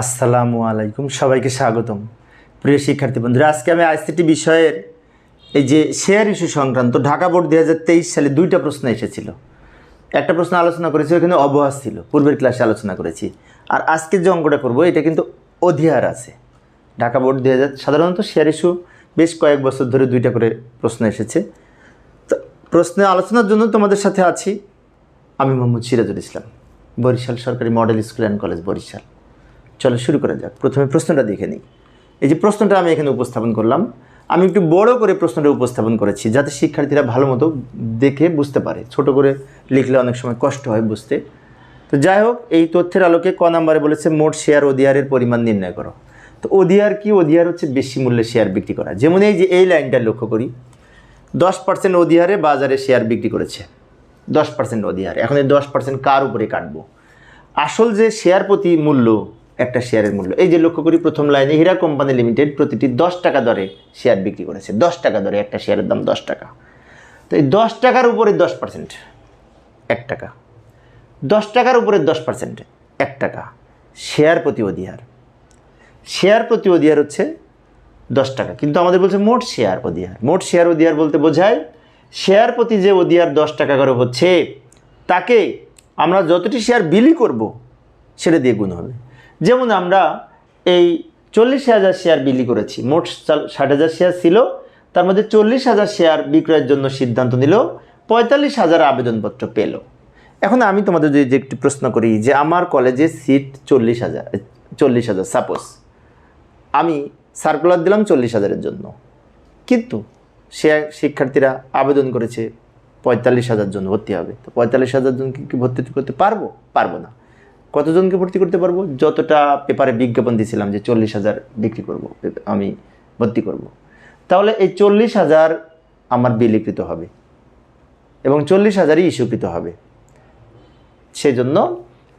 আসসালামু আলাইকুম, সবাইকে স্বাগতম। প্রিয় শিক্ষার্থী বন্ধুরা, আজকে আমি আইসিটি বিষয়ের এই যে শেয়ার ইস্যু সংক্রান্ত ঢাকা বোর্ড দুই হাজার তেইশ সালে দুইটা প্রশ্ন এসেছিল। একটা প্রশ্ন আলোচনা করেছি, ওখানে অবহাস ছিল। পূর্বের ক্লাসে আলোচনা করেছি। আর আজকে যে অঙ্কটা করব, এটা কিন্তু অধিহার আছে। ঢাকা বোর্ড দুই সাধারণত শেয়ার ইস্যু বেশ কয়েক বছর ধরে দুইটা করে প্রশ্ন এসেছে। তো প্রশ্নে আলোচনার জন্য তোমাদের সাথে আছি আমি মোহাম্মদ সিরাজুল ইসলাম, বরিশাল সরকারি model school and college Barisal. চলো শুরু করা যাক। প্রথমে প্রশ্নটা দেখে নিই। এই যে প্রশ্নটা আমি এখানে উপস্থাপন করলাম, আমি একটু বড় করে প্রশ্নটা উপস্থাপন করেছি যাতে শিক্ষার্থীরা ভালো মতো দেখে বুঝতে পারে। ছোট করে লিখলে অনেক সময় কষ্ট হয় বুঝতে। তো যাই হোক, এই তথ্যের আলোকে ক নাম্বারে বলেছে, মোট শেয়ার ওডিআরের পরিমাণ নির্ণয় করো। তো ওডিআর কি? ওডিআর হচ্ছে বেশি মূল্যে শেয়ার বিক্রি করা। যেমন এই যে এই লাইনটা লক্ষ্য করি, দশ পার্সেন্ট ওডিআরে বাজারে শেয়ার বিক্রি করেছে। দশ পার্সেন্ট ওডিআর এখন এই দশ পার্সেন্ট কার উপরে কাটবো? আসল যে শেয়ার প্রতি মূল্য একটা শেয়ারের মূল্য। এই যে লক্ষ্য করি প্রথম লাইনে হীরা কোম্পানি লিমিটেড প্রতিটি দশ টাকা দরে শেয়ার বিক্রি করেছে। দশ টাকা দরে একটা শেয়ারের দাম দশ টাকা। তো এই দশ টাকার উপরে দশ পার্সেন্ট, এক টাকা। দশ টাকার উপরে দশ পার্সেন্ট, এক টাকা। শেয়ার প্রতি অধিহার শেয়ার প্রতি অধিহার হচ্ছে দশ টাকা। কিন্তু আমাদের বলছে মোট শেয়ার অধিহার। মোট শেয়ার অধিহার বলতে বোঝায় শেয়ার প্রতি যে অধিহার দশ টাকা করে হচ্ছে, তাকে আমরা যতটি শেয়ার বিলি করব, সেটা দিয়ে গুণ হবে। যেমন আমরা এই চল্লিশ হাজার শেয়ার বিলি করেছি, মোট ষাট হাজার শেয়ার ছিল, তার মধ্যে চল্লিশ হাজার শেয়ার বিক্রয়ের জন্য সিদ্ধান্ত নিল, পঁয়তাল্লিশ হাজার আবেদনপত্র পেল। এখন আমি তোমাদের যদি একটি প্রশ্ন করি যে আমার কলেজে সিট চল্লিশ হাজার চল্লিশ হাজার সাপোজ আমি সার্কুলার দিলাম চল্লিশ হাজারের জন্য। কিন্তু সে শিক্ষার্থীরা আবেদন করেছে পঁয়তাল্লিশ হাজার জন ভর্তি হবে। তো পঁয়তাল্লিশ হাজার জনকে কি ভর্তি করতে পারব? পারব না। কতজনকে ভর্তি করতে পারব? যতটা পেপারে বিজ্ঞাপন দিয়েছিলাম যে চল্লিশ হাজার বিক্রি করব, আমি ভর্তি করব। তাহলে এই চল্লিশ হাজার আমার বিলিকৃত হবে এবং চল্লিশ হাজারই ইস্যুকৃত হবে। সেজন্য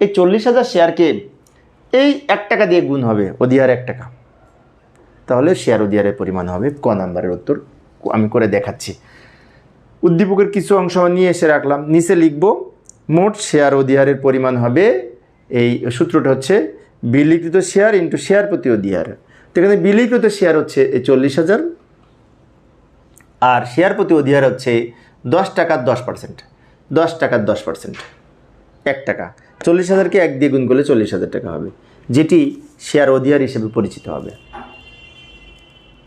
এই চল্লিশ হাজার শেয়ারকে এই এক টাকা দিয়ে গুণ হবে, অধিহার এক টাকা। তাহলে শেয়ার অধিহারের পরিমাণ হবে, ক নাম্বারের উত্তর আমি করে দেখাচ্ছি। উদ্দীপকের কিছু অংশ নিয়ে এসে রাখলাম, নিচে লিখব, মোট শেয়ার অধিহারের পরিমাণ হবে এই সূত্রটা হচ্ছে বিলিকৃত শেয়ার ইন্টু শেয়ার প্রতি অধিহার। তো এখানে বিলিকৃত শেয়ার হচ্ছে এই চল্লিশ হাজার, আর শেয়ার প্রতি অধিহার হচ্ছে দশ টাকার দশ পার্সেন্ট। দশ টাকার দশ পার্সেন্ট। এক টাকা। চল্লিশ হাজারকে এক দিয়ে গুণ করলে চল্লিশ হাজার টাকা হবে, যেটি শেয়ার অধিহার হিসেবে পরিচিত হবে।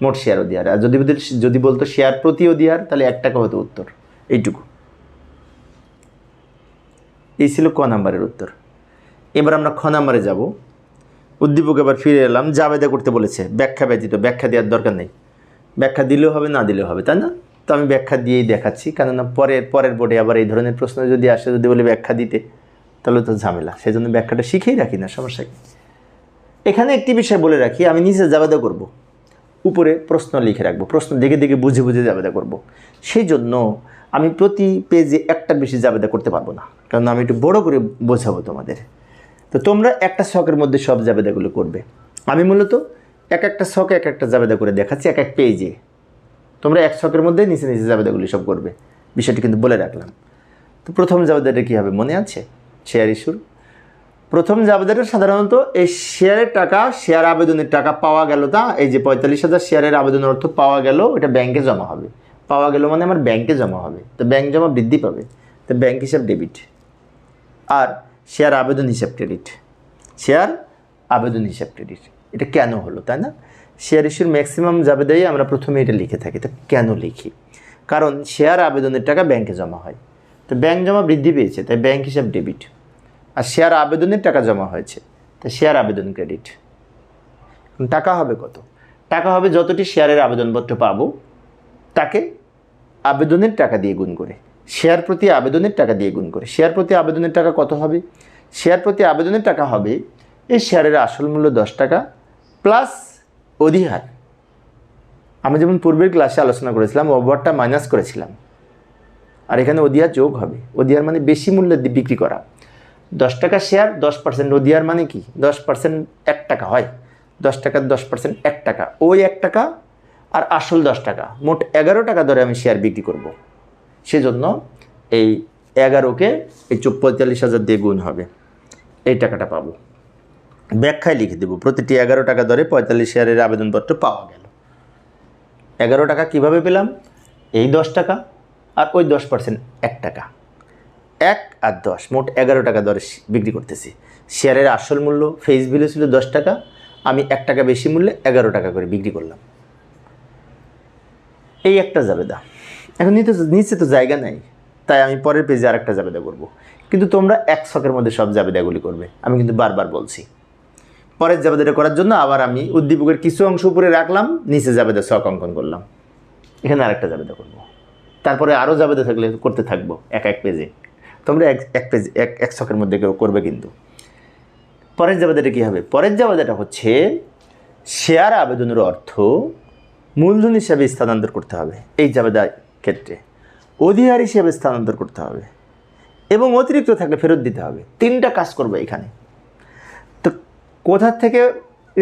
মোট শেয়ার অধিহার। আর যদি যদি বলতো শেয়ার প্রতি অধিহার, তাহলে এক টাকা হতো উত্তর। এইটুকু। এই ছিল ক নাম্বারের উত্তর। এবার আমরা খ নাম্বারে যাব। উদ্দীপক এবার ফিরে এলাম, জাবেদা করতে বলেছে, ব্যাখ্যা ব্যতীত, ব্যাখ্যা দেওয়ার দরকার নেই। ব্যাখ্যা দিলেও হবে, না দিলেও হবে, তাই না? তো আমি ব্যাখ্যা দিয়েই দেখাচ্ছি, কেননা পরের পরের বোর্ডে আবার এই ধরনের প্রশ্ন যদি আসে, যদি বলে ব্যাখ্যা দিতে, তাহলে তো ঝামেলা। সেই জন্য ব্যাখ্যাটা শিখেই রাখি না, সমস্যা কি? এখানে একটি বিষয় বলে রাখি, আমি নিচে জাবেদা করব। উপরে প্রশ্ন লিখে রাখব, প্রশ্ন দেখে দেখে বুঝে বুঝে জাবেদা করব। সেই জন্য আমি প্রতি পেজে একটার বেশি জাবেদা করতে পারব না, কারণ আমি একটু বড় করে বোঝাবো তোমাদের। তো তোমরা একটা শখের মধ্যে সব জাবেদাগুলো করবে। আমি মূলত এক একটা শখে এক একটা জাবেদা করে দেখাচ্ছি, এক এক পেজে তোমরা এক শখের মধ্যে নিচে নিচে জাবেদাগুলি সব করবে। বিষয়টি কিন্তু বলে রাখলাম। তো প্রথম জাবেদাটা কী হবে মনে আছে? শেয়ার ইস্যুর। প্রথম জাবেদাটা সাধারণত এই শেয়ারের টাকা, শেয়ার আবেদনের টাকা পাওয়া গেল তা, এই যে পঁয়তাল্লিশ হাজার শেয়ারের আবেদনের অর্থ পাওয়া গেল এটা ব্যাংকে জমা হবে। পাওয়া গেল মানে আমার ব্যাংকে জমা হবে। তো ব্যাংক জমা বৃদ্ধি পাবে। তো ব্যাংক হিসাব ডেবিট আর শেয়ার আবেদন হিসাব ক্রেডিট। শেয়ার আবেদন হিসাব ক্রেডিট। এটা কেন হলো, তাই না? শেয়ার ইস্যুর ম্যাক্সিমাম জাবেদাই আমরা প্রথমে এটা লিখে থাকি। তো কেন লিখি? কারণ শেয়ার আবেদনের টাকা ব্যাংকে জমা হয়। তো ব্যাংক জমা বৃদ্ধি পেয়েছে, তাই ব্যাংক হিসাব ডেবিট। আর শেয়ার আবেদনের টাকা জমা হয়েছে, তাই শেয়ার আবেদন ক্রেডিট। টাকা হবে কত? টাকা হবে যতটি শেয়ারের আবেদনপত্র পাবো, তাকে আবেদনের টাকা দিয়ে গুণ করে। শেয়ার প্রতি আবেদনের টাকা দিয়ে গুণ করে। শেয়ার প্রতি আবেদনের টাকা কত হবে? শেয়ার প্রতি আবেদনের টাকা হবে এই শেয়ারের আসল মূল্য দশ টাকা প্লাস অধিহার। আমি যেমন পূর্বের ক্লাসে আলোচনা করেছিলাম ওভারটা মাইনাস করেছিলাম। আর এখানে অধিহার যোগ হবে। অধিহার মানে বেশি মূল্যে বিক্রি করা। দশ টাকা শেয়ার, দশ পার্সেন্ট অধিহার মানে কি? দশ পার্সেন্ট এক টাকা হয়। দশ টাকার দশ পার্সেন্ট এক টাকা। ওই এক টাকা আর আসল দশ টাকা। মোট এগারো টাকা ধরে আমি শেয়ার বিক্রি করব। সেজন্য এই এগারোকে এই পঁয়তাল্লিশ হাজার দিয়ে গুণ হবে। এই টাকাটা পাবো। ব্যাখ্যায় লিখে দেব, প্রতিটি এগারো টাকা দরে পঁয়তাল্লিশ শেয়ারের আবেদনপত্র পাওয়া গেল। এগারো টাকা কীভাবে পেলাম? এই দশ টাকা আর ওই দশ পার্সেন্ট এক টাকা। এক আর দশ, মোট এগারো টাকা দরে বিক্রি করতেছি। শেয়ারের আসল মূল্য ফেস ভ্যালু ছিল দশ টাকা, আমি এক টাকা বেশি মূল্যে এগারো টাকা করে বিক্রি করলাম। এই একটা জাবেদা। এখন নিতে নিচে তো জায়গা নাই। তাই আমি পরের পেজে আর একটা জাবেদা করব। কিন্তু তোমরা এক ছকের মধ্যে সব জাবেদাগুলি করবে। আমি কিন্তু বারবার বলছি। পরের জাবেদাটা করার জন্য আবার আমি উদ্দীপকের কিছু অংশ উপরে রাখলাম, নিচে জাবেদা ছক অঙ্কন করলাম। এখানে আরেকটা জাবেদা করব। তারপরে আরও জাবেদা থাকলে করতে থাকব এক এক পেজে তোমরা এক এক পেজ এক এক ছকের মধ্যে কেউ করবে কিন্তু। পরের জাবেদাটা কী হবে? পরের জাবেদাটা হচ্ছে শেয়ার আবেদনের অর্থ মূলধন হিসাবে স্থানান্তর করতে হবে। এই জাবেদার ক্ষেত্রে অধিহার হিসেবে স্থানান্তর করতে হবে এবং অতিরিক্ত থাকলে ফেরত দিতে হবে। তিনটা কাজ করব এখানে। তো কোথা থেকে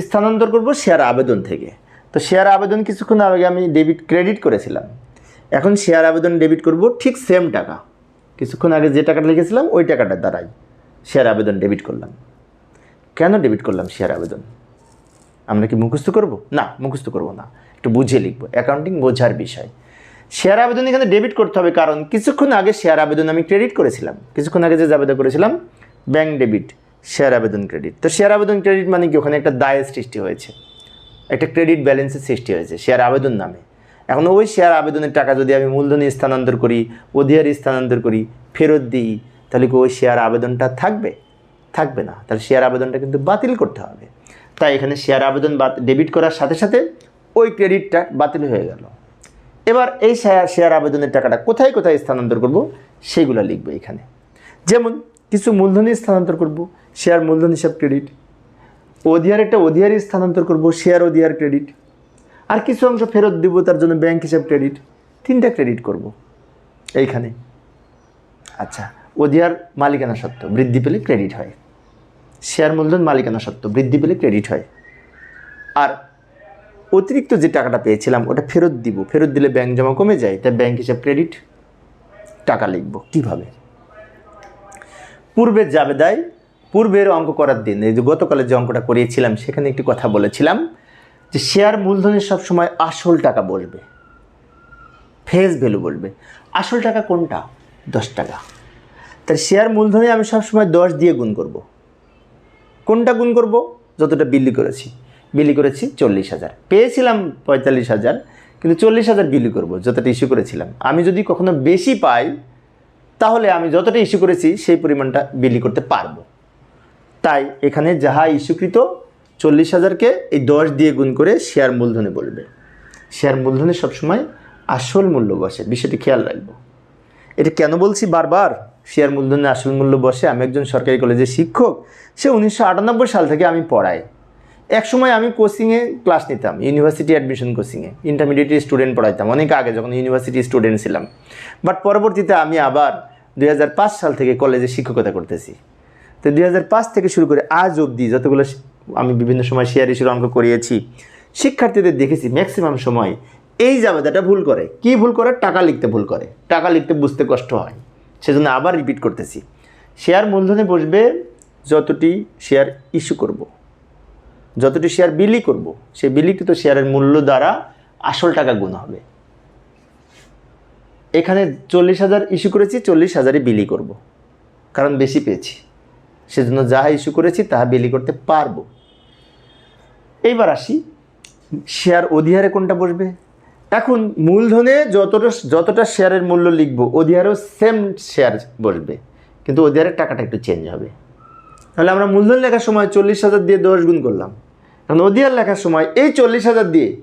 স্থানান্তর করব? শেয়ার আবেদন থেকে। তো শেয়ার আবেদন কিছুক্ষণ আগে আমি ডেবিট ক্রেডিট করেছিলাম। এখন শেয়ার আবেদন ডেবিট করব ঠিক সেম টাকা। কিছুক্ষণ আগে যে টাকাটা লিখেছিলাম, ওই টাকাটার দ্বারাই শেয়ার আবেদন ডেবিট করলাম। কেন ডেবিট করলাম শেয়ার আবেদন? আমরা কি মুখস্থ করব? না, মুখস্থ করব না। একটু বুঝে লিখব। অ্যাকাউন্টিং বোঝার বিষয়। শেয়ার আবেদন এখানে ডেবিট করতে হবে, কারণ কিছুক্ষণ আগে শেয়ার আবেদন আমি ক্রেডিট করেছিলাম। কিছুক্ষণ আগে যে আবেদন করেছিলাম ব্যাংক ডেবিট শেয়ার আবেদন ক্রেডিট তো শেয়ার আবেদন ক্রেডিট মানে কি? ওখানে একটা দায়ের সৃষ্টি হয়েছে। একটা ক্রেডিট ব্যালেন্সের সৃষ্টি হয়েছে, শেয়ার আবেদন নামে। এখন ওই শেয়ার আবেদনের টাকা যদি আমি মূলধনে স্থানান্তর করি, অধিহার স্থানান্তর করি, ফেরত দিই, তাহলে কি ওই শেয়ার আবেদনটা থাকবে? থাকবে না। তাহলে শেয়ার আবেদনটা কিন্তু বাতিল করতে হবে। তাই এখানে শেয়ার আবেদন ডেবিট করার সাথে সাথে ওই ক্রেডিটটা বাতিল হয়ে গেল। এবার এই শেয়ার আবেদনের টাকাটা কোথায় কোথায় স্থানান্তর করব? সেগুলো লিখব এখানে। যেমন কিছু মূলধনে স্থানান্তর করব শেয়ার মূলধন হিসাব ক্রেডিট অধিহার একটা অধিহারে স্থানান্তর করব শেয়ার অধিহার ক্রেডিট আর কিছু অংশ ফেরত দিব, তার জন্য ব্যাংক হিসাব ক্রেডিট তিনটা ক্রেডিট করব এইখানে। আচ্ছা অধিহার মালিকানা সত্ত্ব বৃদ্ধি পেলে ক্রেডিট হয়। শেয়ার মূলধন মালিকানা সত্ত্ব বৃদ্ধি পেলে ক্রেডিট হয়। আর অতিরিক্ত যে টাকাটা পেয়েছিলাম, ওটা ফেরত দিব। ফেরত দিলে ব্যাংক জমা কমে যায় তাই ব্যাংক হিসাব ক্রেডিট টাকা লিখব। কীভাবে? পূর্বের জাবেদায় পূর্বের অঙ্ক করার দিন। এই যে গতকালে যে অঙ্কটা করিয়েছিলাম, সেখানে একটি কথা বলেছিলাম যে শেয়ার মূলধনের সবসময় আসল টাকা বলবে। ফেস ভ্যালু বলবে। আসল টাকা কোনটা? দশ টাকা। তার শেয়ার মূলধনে আমি সবসময় দশ দিয়ে গুণ করব। কোনটা গুণ করব? যতটা বিলি করেছি। বিলি করেছি চল্লিশ হাজার। পেয়েছিলাম পঁয়তাল্লিশ হাজার, কিন্তু চল্লিশ হাজার বিলি করব, যতটা ইস্যু করেছিলাম। আমি যদি কখনো বেশি পাই, তাহলে আমি যতটা ইস্যু করেছি, সেই পরিমাণটা বিলি করতে পারব। তাই এখানে যাহা ইস্যুকৃত, চল্লিশ হাজারকে এই দশ দিয়ে গুণ করে শেয়ার মূলধনে বলবে। শেয়ার মূলধনে সবসময় আসল মূল্য বসে, বিষয়টি খেয়াল রাখব। এটা কেন বলছি বারবার? শেয়ার মূলধনে আসল মূল্য বসে। আমি একজন সরকারি কলেজের শিক্ষক, সে উনিশশো আটানব্বই সাল থেকে আমি পড়াই এক সময় আমি কোচিংয়ে ক্লাস নিতাম ইউনিভার্সিটি অ্যাডমিশন কোচিংয়ে ইন্টারমিডিয়েট স্টুডেন্ট পড়াইতাম, অনেক আগে যখন ইউনিভার্সিটি স্টুডেন্ট ছিলাম। বাট পরবর্তীতে আমি আবার দুই হাজার পাঁচ সাল থেকে কলেজে শিক্ষকতা করতেছি। তো দুই হাজার পাঁচ থেকে শুরু করে আজ অবধি যতগুলো আমি বিভিন্ন সময় শেয়ার ইস্যুর অঙ্ক করিয়েছি, শিক্ষার্থীদের দেখেছি ম্যাক্সিমাম সময় এই জাবেদাটা ভুল করে। কি ভুল করে? টাকা লিখতে ভুল করে। টাকা লিখতে বুঝতে কষ্ট হয়। সেজন্য আবার রিপিট করতেছি। শেয়ার মূলধনে বসবে, যতটি শেয়ার ইস্যু করব। যতটি শেয়ার বিলি করব, সেই বিলিকৃত শেয়ারের মূল্য দ্বারা আসল টাকা গুণ হবে। এখানে চল্লিশ হাজার ইস্যু করেছি, চল্লিশ হাজারই বিলি করব। কারণ বেশি পেয়েছি। সেজন্য যাহা ইস্যু করেছি, তাহা বিলি করতে পারব। এইবার আসি শেয়ার অধিহারে কোনটা বসবে? এখন মূলধনে যতটা যতটা শেয়ারের মূল্য লিখব, অধিহারেও সেম শেয়ার বসবে, কিন্তু অধিহারের টাকাটা একটু চেঞ্জ হবে। তাহলে আমরা মূলধন লেখার সময় চল্লিশ হাজার দিয়ে দশ গুণ করলাম। এখন অধিহার লেখার সময় এই চল্লিশ হাজার দিয়ে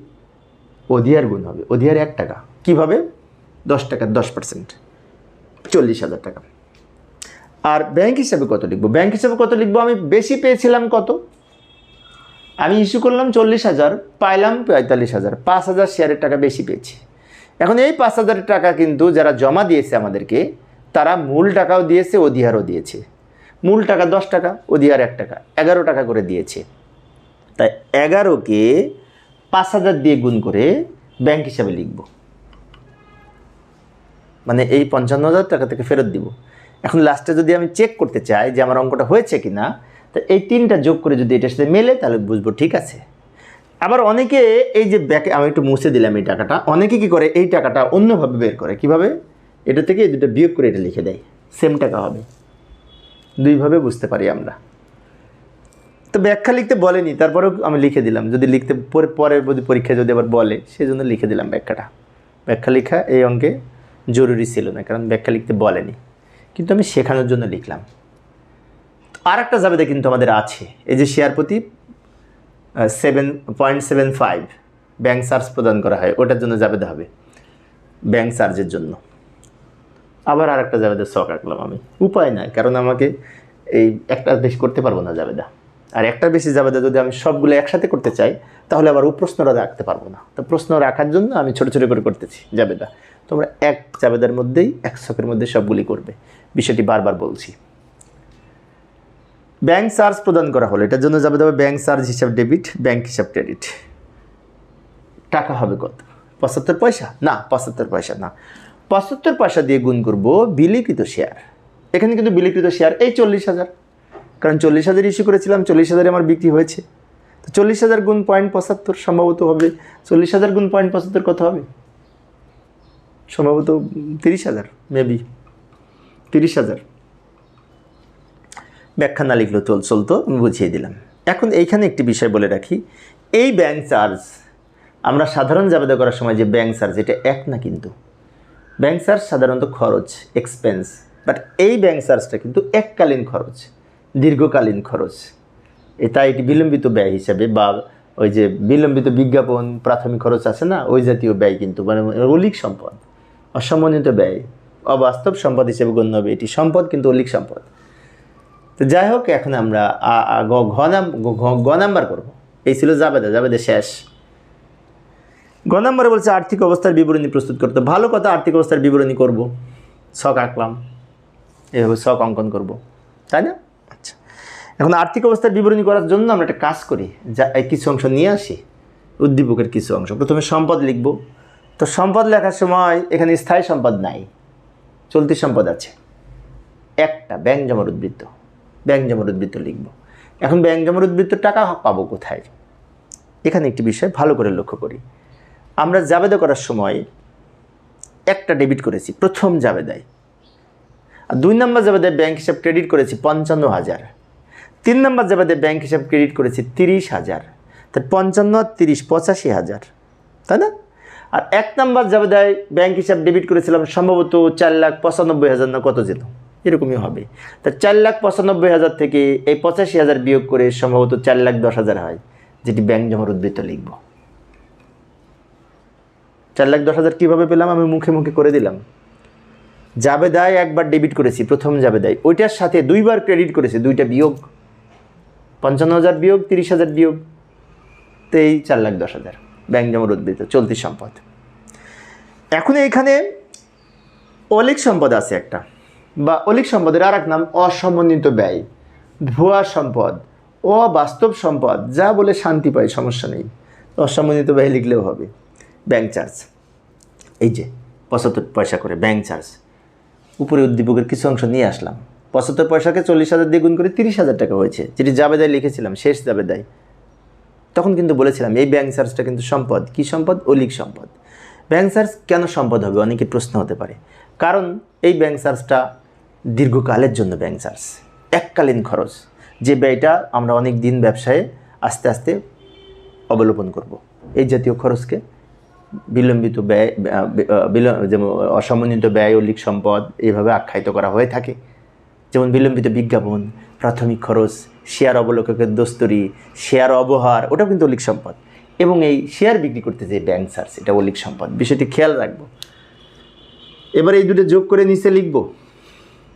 অধিহার গুণ হবে। অধিহার এক টাকা। কীভাবে? দশ টাকা, দশ পার্সেন্ট চল্লিশ হাজার টাকা। আর ব্যাংক হিসাবে কত লিখব? ব্যাংক হিসাবে কত লিখব? আমি বেশি পেয়েছিলাম কত? আমি ইস্যু করলাম চল্লিশ হাজার, পাইলাম পঁয়তাল্লিশ হাজার। পাঁচ হাজার শেয়ারের টাকা বেশি পেয়েছি। এখন এই পাঁচ হাজার টাকা কিন্তু যারা জমা দিয়েছে আমাদেরকে, তারা মূল টাকাও দিয়েছে, অধিহারও দিয়েছে। মূল টাকা দশ টাকা অধিহার এক টাকা, এগারো টাকা করে দিয়েছে। তাই এগারোকে পাঁচ হাজার দিয়ে গুণ করে ব্যাংক হিসাবে লিখব। মানে এই পঞ্চান্ন হাজার টাকা থেকে ফেরত দিব। এখন লাস্টে যদি আমি চেক করতে চাই যে আমার অঙ্কটা হয়েছে কি না তো এই তিনটা যোগ করে যদি এটার সাথে মেলে, তাহলে বুঝব ঠিক আছে। আবার অনেকে এই যে ব্যাকে আমি একটু মুছে দিলাম এই টাকাটা, অনেকে কি করে এই টাকাটা অন্যভাবে বের করে। কীভাবে? এটা থেকে এই দুটো বিয়োগ করে এটা লিখে দেয়। সেম টাকা হবে। দুইভাবে বুঝতে পারি আমরা। তো ব্যাখ্যা লিখতে বলেনি, তারপরেও আমি লিখে দিলাম। যদি লিখতে পরে পরে যদি পরীক্ষায় যদি আবার বলে সেই জন্য লিখে দিলাম ব্যাখ্যাটা। ব্যাখ্যা লেখা এই অঙ্কে জরুরি ছিল না, কারণ ব্যাখ্যা লিখতে বলেনি। কিন্তু আমি শেখানোর জন্য লিখলাম। আর একটা জাবেদা কিন্তু আমাদের আছে। এই যে শেয়ার প্রতি seven point seven five bank charge প্রদান করা হয়, ওটার জন্য জাবেদা হবে। ব্যাংক চার্জের জন্য। আবার আর একটা জাবেদা শখ রাখলাম আমি। উপায় নাই, কারণ আমাকে এই একটা বেশি করতে পারব না জাবেদা। আর একটার বেশি জাবেদা যদি আমি সবগুলো একসাথে করতে চাই, তাহলে আবার ও প্রশ্নটা রাখতে পারব না। তো প্রশ্ন রাখার জন্য আমি ছোট ছোট করে করতেছি জাবেদা। তোমরা এক জাবেদার মধ্যেই এক শখের মধ্যে সবগুলি করবে। বিষয়টি বারবার বলছি। ব্যাংক চার্জ প্রদান করা হলো। এটার জন্য যাবে ব্যাংক চার্জ হিসাব ডেবিট, ব্যাংক হিসাব ক্রেডিট। টাকা হবে কত? পঁচাত্তর পয়সা? না, পঁচাত্তর পয়সা না। পঁচাত্তর পয়সা দিয়ে গুণ করব বিলিকৃত শেয়ার এখানে কিন্তু বিলিকৃত শেয়ার এই চল্লিশ হাজার। কারণ চল্লিশ হাজার ইস্যু করেছিলাম, চল্লিশ হাজারে আমার বিক্রি হয়েছে। তো চল্লিশ হাজার গুণ পয়েন্ট পঁচাত্তর সম্ভবত হবে। চল্লিশ হাজার গুণ পয়েন্ট পঁচাত্তর কত হবে? সম্ভবত তিরিশ হাজার মেবি তিরিশ হাজার। ব্যাখ্যা না লিখলো চল চলতো, আমি বুঝিয়ে দিলাম। এখন এইখানে একটি বিষয় বলে রাখি। এই ব্যাংক চার্জ আমরা সাধারণ জাবেদা করার সময় যে ব্যাংক চার্জ এটা এক না কিন্তু। ব্যাংক চার্জ সাধারণত খরচ এক্সপেন্স বাট এই ব্যাংক চার্জটা কিন্তু এককালীন খরচ, দীর্ঘকালীন খরচ। এটা এটি বিলম্বিত ব্যয় হিসাবে বা ওই যে বিলম্বিত বিজ্ঞাপন, প্রাথমিক খরচ আছে না, ওই জাতীয় ব্যয় কিন্তু মানে অলিক সম্পদ, অসমন্বিত ব্যয়, অবাস্তব সম্পদ হিসেবে গণ্য হবে। এটি সম্পদ কিন্তু অলিক সম্পদ। তো যাই হোক, এখন আমরা ঘ- নাম্বার করব। এই ছিল জাবেদা। জাবেদা শেষ। গ নাম্বারে বলছে, আর্থিক অবস্থার বিবরণী প্রস্তুত করতে। ভালো কথা, আর্থিক অবস্থার বিবরণী করব। শখ আঁকলাম। এভাবে শখ অঙ্কন করব। তাই না? আচ্ছা। এখন আর্থিক অবস্থার বিবরণী করার জন্য আমরা একটা কাজ করি। যা কিছু অংশ নিয়ে আসি। উদ্দীপকের কিছু অংশ। প্রথমে সম্পদ লিখব। তো সম্পদ লেখার সময় এখানে স্থায়ী সম্পদ নাই। চলতি সম্পদ আছে। একটা ব্যাংক জমার উদ্বৃত্ত। ব্যাংক জমার উদ্বৃত্ত লিখব। এখন ব্যাংক জমার উদ্বৃত্ত টাকা পাবো কোথায়? এখানে একটি বিষয় ভালো করে লক্ষ্য করি। আমরা জাবেদা করার সময় একটা ডেবিট করেছি, প্রথম জাবেদায়। আর দুই নম্বর জাবেদায় ব্যাংক হিসাব ক্রেডিট করেছি পঞ্চান্ন হাজার। তিন নম্বর জাবেদায় ব্যাংক হিসাব ক্রেডিট করেছি তিরিশ হাজার। তার পঞ্চান্ন আর তিরিশ, পঁচাশি হাজার। তাই না? আর এক নম্বর জাবেদায় ব্যাংক হিসাব ডেবিট করেছিলাম সম্ভবত চার লাখ পঁচানব্বই হাজার না কত যেত এরকমই হবে। তা চার লাখ পঁচানব্বই হাজার থেকে এই পঁচাশি হাজার বিয়োগ করে সম্ভবত চার লাখ দশ হাজার হয়, যেটি ব্যাংক জমার উদ্বৃত্ত লিখব। চার লাখ দশ হাজার কীভাবে পেলাম? আমি মুখে মুখে করে দিলাম। যাবে জাবেদায় একবার ডেবিট করেছি, প্রথম যাবে জাবেদায় ওইটার সাথে দুইবার ক্রেডিট করেছি, দুইটা বিয়োগ। পঞ্চান্ন হাজার বিয়োগ, তিরিশ হাজার বিয়োগ। তো এই চার লাখ দশ হাজার। ব্যাংক জমার উদ্বৃত্ত চলতি সম্পদ। এখন এইখানে অলিক সম্পদ আছে একটা। বা অলিক সম্পদের আর এক নাম, অসমন্বিত ব্যয়। ভুয়া সম্পদ, অবাস্তব সম্পদ, যা বলে শান্তি পায় সমস্যা নেই। অসমন্বিত ব্যয় লিখলেও হবে। Bank charge. এই যে, পঁচাত্তর পয়সা করে ব্যাংক চার্জ। উপরে উদ্দীপকের কিছু অংশ নিয়ে আসলাম। পঁচাত্তর পয়সাকে চল্লিশ হাজার দিয়ে গুণ করে তিরিশ হাজার টাকা হয়েছে। যেটি জাবেদায় লিখেছিলাম, শেষ জাবেদায়। তখন কিন্তু বলেছিলাম, এই ব্যাংক চার্জটা কিন্তু সম্পদ। কি সম্পদ? অলিক সম্পদ। ব্যাংক চার্জ কেন সম্পদ হবে? অনেকে প্রশ্ন হতে পারে। কারণ এই ব্যাংক চার্জটা দীর্ঘকালের জন্য ব্যাংক চার্জ। এককালীন খরচ। যে ব্যয়টা আমরা অনেক দিন ব্যবসায়ে আস্তে আস্তে অবলোপন করব। এই জাতীয় খরচকে বিলম্বিত ব্যয় যেমন অসমন্বিত ব্যয় অলিক সম্পদ এইভাবে আখ্যায়িত করা হয়ে থাকে। যেমন বিলম্বিত বিজ্ঞাপন, প্রাথমিক খরচ, শেয়ার অবলোককের দোস্তরি, শেয়ার অবহার, ওটাও কিন্তু অলিক সম্পদ। এবং এই শেয়ার বিক্রি করতে যে ব্যাংক চার্জ এটা অলিক সম্পদ। বিষয়টি খেয়াল রাখব। এবার এই দুটো যোগ করে নিচে লিখব,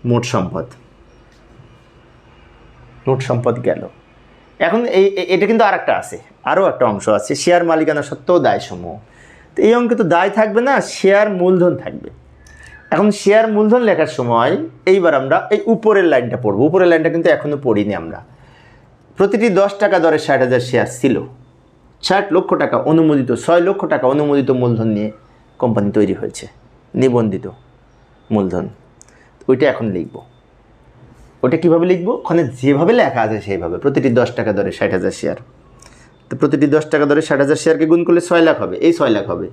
মোট সম্পদ। মোট সম্পদ গেল। এখন এই এটা কিন্তু আর একটা আছে, আরও একটা অংশ আছে। শেয়ার মালিকানা সত্ত্বেও দায় সমূহ তো এই অঙ্কে তো দায় থাকবে না শেয়ার মূলধন থাকবে। এখন শেয়ার মূলধন লেখার সময় এইবার আমরা এই উপরের লাইনটা পড়ব। উপরের লাইনটা কিন্তু এখনও পড়িনি আমরা। প্রতিটি দশ টাকা দরে ষাট হাজার শেয়ার ছিল। ষাট লক্ষ টাকা অনুমোদিত, ছয় লক্ষ টাকা অনুমোদিত মূলধন নিয়ে কোম্পানি তৈরি হয়েছে। নিবন্ধিত মূলধন। ওইটা এখন লিখব। ওটা কীভাবে লিখব? ওখানে যেভাবে লেখা আছে সেইভাবে, প্রতিটি দশ টাকা দরে ষাট হাজার শেয়ার তো প্রতিটি দশ টাকা ধরে ষাট হাজার শেয়ারকে গুণ করলে ছয় লাখ হবে। এই ছয় লাখ হবে।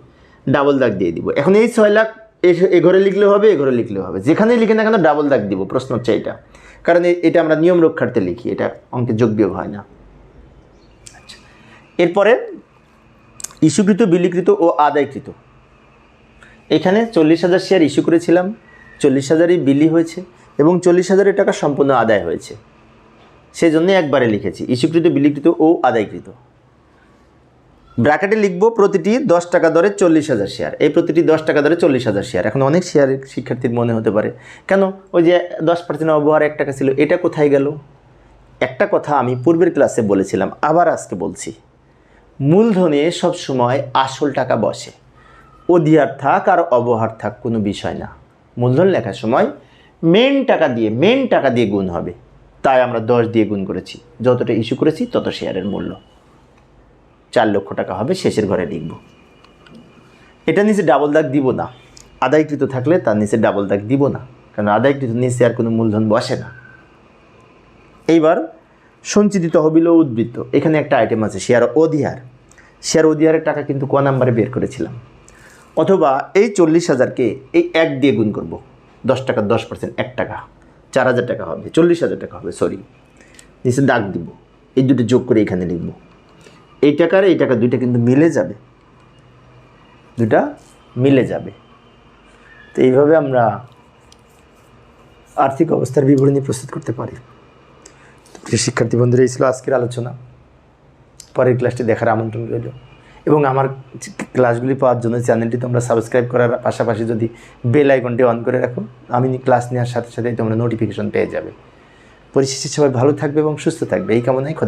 ডাবল দাগ দিয়ে দিব। এখন এই ছয় লাখ এ- ঘরে লিখলে হবে, এ ঘরে লিখলে হবে। যেখানেই লিখে না কেন ডাবল দাগ দিব, প্রশ্ন হচ্ছে এটা কারণ এটা আমরা নিয়ম রক্ষার্থে লিখি, এটা অঙ্কে যোগ বিয়োগ হয় না। আচ্ছা। এরপরে, ইস্যুকৃত, বিলিকৃত ও আদায়কৃত। এখানে চল্লিশ হাজার শেয়ার ইস্যু করেছিলাম, চল্লিশ হাজারই বিলি হয়েছে এবং চল্লিশ হাজারের টাকা সম্পূর্ণ আদায় হয়েছে। সেই জন্যই একবারে লিখেছি, ইস্যুকৃত, বিলিকৃত ও আদায়কৃত। ব্র্যাকেটে লিখব প্রতিটি দশ টাকা দরে চল্লিশ হাজার শেয়ার এই প্রতিটি দশ টাকা দরে চল্লিশ হাজার শেয়ার এখন অনেক শেয়ার শিক্ষার্থীর মনে হতে পারে। কেন? ওই যে দশ পার্সেন্ট অবহার এক টাকা ছিল, এটা কোথায় গেল? একটা কথা আমি পূর্বের ক্লাসে বলেছিলাম, আবার আজকে বলছি। মূলধনে সব সময় আসল টাকা বসে। অধিয়ার থাক আর অবহার থাক, কোনো বিষয় না। মূলধন লেখার সময় মেন টাকা দিয়ে মেন টাকা দিয়ে গুণ হবে। তাই আমরা দশ দিয়ে গুণ করেছি। যতটা ইস্যু করেছি, তত শেয়ারের মূল্য। চার লক্ষ টাকা হবে, শেষের ঘরে লিখব। এটা নিচে ডাবল দাগ দিব না। আদায়কৃত থাকলে তার নিচে ডাবল দাগ দিব না। কারণ আদায়কৃত নিচে আর কোনো মূলধন বসে না। এইবার সঞ্চিত তহবিল ও উদ্বৃত্ত। এখানে একটা আইটেম আছে শেয়ার অধিহার। শেয়ার অধিহারের টাকা কিন্তু ক নাম্বারে বের করেছিলাম। অথবা এই চল্লিশ হাজারকে এই এক দিয়ে গুণ করব। দশ টাকা, দশ পার্সেন্ট এক টাকা। চার হাজার টাকা হবে, চল্লিশ হাজার টাকা হবে সরি নিচে দাগ দিব। এই দুটো যোগ করে এখানে লিখব। এই টাকার এই টাকা দুইটা কিন্তু মিলে যাবে। দুটা মিলে যাবে। তো এইভাবে আমরা আর্থিক অবস্থার বিবরণী প্রস্তুত করতে পারি। শিক্ষার্থী বন্ধুরা, এই ছিল আজকের আলোচনা। পরের ক্লাসটি দেখার আমন্ত্রণ রইল। এবং আমার ক্লাসগুলি পাওয়ার জন্য চ্যানেলটি তোমরা সাবস্ক্রাইব করার পাশাপাশি যদি বেল আইকনটি অন করে রাখো, আমি ক্লাস নেওয়ার সাথে সাথেই তোমরা নোটিফিকেশন পেয়ে যাবে। পরিশেষে সবাই ভালো থাকবে এবং সুস্থ থাকবে। এই কামনায় খোদা